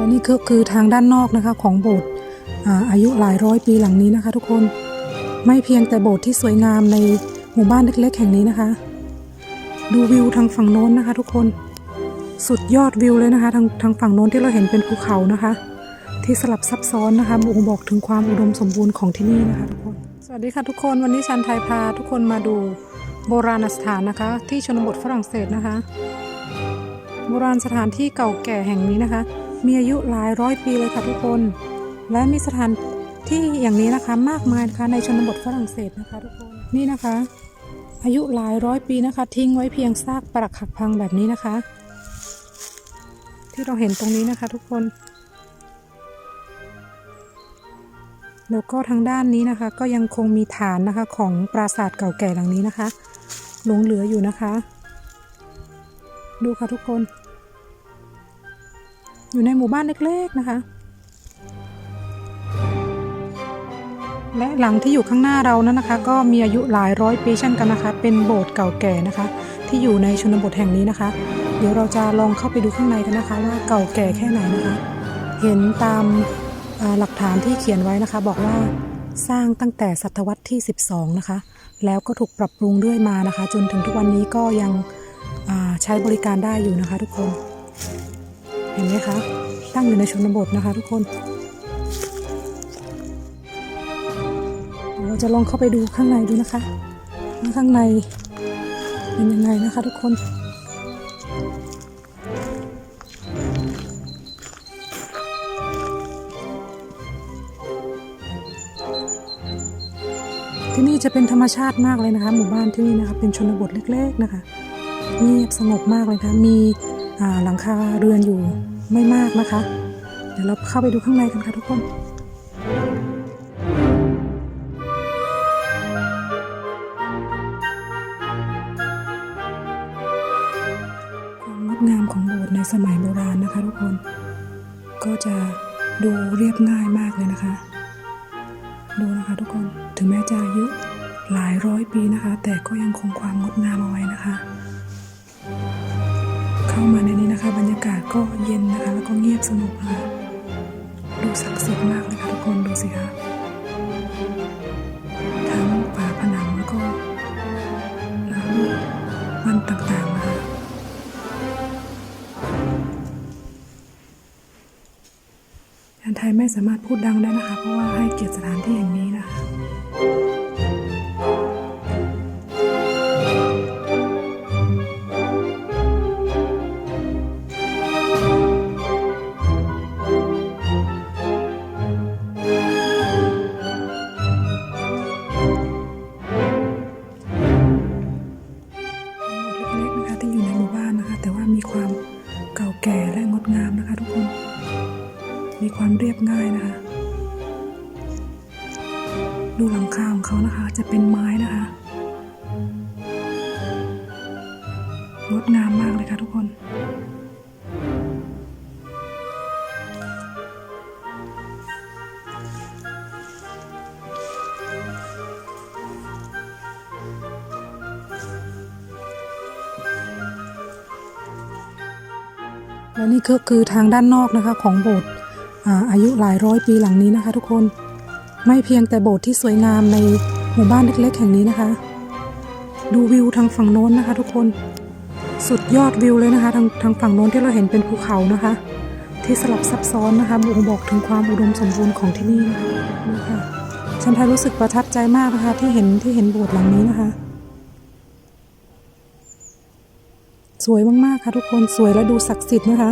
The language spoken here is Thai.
และนี่ก็คือทางด้านนอกนะคะของโบสถ์อาอายุหลายร้อยปีหลังนี้นะคะ ทุกคนไม่เพียงแต่โบสถ์ที่สวยงามในหมู่บ้านเล็ก ๆ แห่งนี้นะคะ ดูวิวทางฝั่งโน้นนะคะ ทุกคนสุดยอดวิวเลยนะคะ ทางทางฝั่งโน้นที่เราเห็นเป็นภูเขานะคะ ที่สลับซับซ้อนนะคะบ่งบอกถึงความอุดมสมบูรณ์ของที่นี่นะคะทุกคนสวัสดีค่ะทุกคนวันนี้ชันไทยพาทุกคนมาดูโบราณสถานนะคะ ที่ชนบทฝรั่งเศสนะคะ โบราณสถานที่เก่าแก่แห่งนี้นะคะ มีอายุหลายร้อยปีเลยค่ะทุกคน และมีสถานที่อย่างนี้นะคะมากมายนะคะในชนบทฝรั่งเศสนะคะทุกคนนี่นะคะ อายุหลายร้อยปีนะคะ ทิ้งไว้เพียงซากปรักหักพังแบบนี้นะคะ ที่เราเห็นตรงนี้นะคะทุกคน แล้วก็ทางด้านนี้นะคะ ก็ยังคงมีฐานนะคะของปราสาทเก่าแก่หลังนี้นะคะหลงเหลืออยู่นะคะ ดูค่ะทุกคน อยู่ในหมู่บ้านเล็กๆนะคะ และหลังที่อยู่ข้างหน้าเรานั้นนะคะ ก็มีอายุหลายร้อยปีเช่นกันนะคะ เป็นโบสถ์เก่าแก่นะคะ ที่อยู่ในชนบทแห่งนี้นะคะ เดี๋ยวเราจะลองเข้าไปดูข้างในกันนะคะ ว่าเก่าแก่แค่ไหนนะคะ เห็นตามหลักฐานที่เขียนไว้นะคะ บอกว่าสร้างตั้งแต่ศตวรรษที่ 12 นะคะ แล้วก็ถูกปรับปรุงเรื่อยมานะคะ จนถึงทุกวันนี้ก็ยังใช้บริการได้อยู่นะคะทุกคน ห็นไหมคะตั้งอยู่ในชนบทนะคะทุกคนเราจะลองเข้าไปดูข้างในดูนะคะว่าข้างในเป็นยังไงนะคะทุกคนที่นี่จะเป็นธรรมชาติมากเลยนะคะ หมู่บ้านที่นี่นะคะเป็นชนบทเล็ก ๆนะคะเงียบสงบมากเลยค่ะมี หลังคาเรือนอยู่ไม่มากนะคะ เดี๋ยวเราเข้าไปดูข้างในกันค่ะทุกคนความงดงามของโบสถ์ในสมัยโบราณนะคะทุกคน ก็จะดูเรียบง่ายมากเลยนะคะ ดูนะคะทุกคนถึงแม้จะอายุหลายร้อยปีนะคะ แต่ก็ยังคงความงดงามเอาากาศก็เย็นนะคะ แล้วก็เงียบสงบนะคะดูศักดิ์สิทธิ์มากเลยค่ะทุกคนดูสิคะทั้งฝาผนังแล้วก็แล้วมันต่างๆนะคะอันไทยไม่สามารถพูดดังได้นะคะ เพราะว่าให้เกียรติสถานที่แห่งนี้นะคะ มีความเรียบง่ายนะคะ ดูหลังคาของเขานะคะ จะเป็นไม้นะคะงดงามมากเลยค่ะทุกคนและนี่ก็คือทางด้านนอกนะคะของโบสถ์ อายุหลายร้อยปีหลังนี้นะคะ ทุกคนไม่เพียงแต่โบสถ์ที่สวยงามในหมู่บ้านเล็กๆแห่งนี้นะคะ ดูวิวทางฝั่งโน้นนะคะ ทุกคนสุดยอดวิวเลยนะคะ ทางทางฝั่งโน้นที่เราเห็นเป็นภูเขานะคะ ที่สลับซับซ้อนนะคะบ่งบอกถึงความอุดมสมบูรณ์ของที่นี่นะคะนี่ค่ะฉันทายรู้สึกประทับใจมากนะคะที่เห็นที่เห็นโบสถ์หลังนี้นะคะ สวยมากๆค่ะทุกคนสวยและดูศักดิ์สิทธิ์นะคะ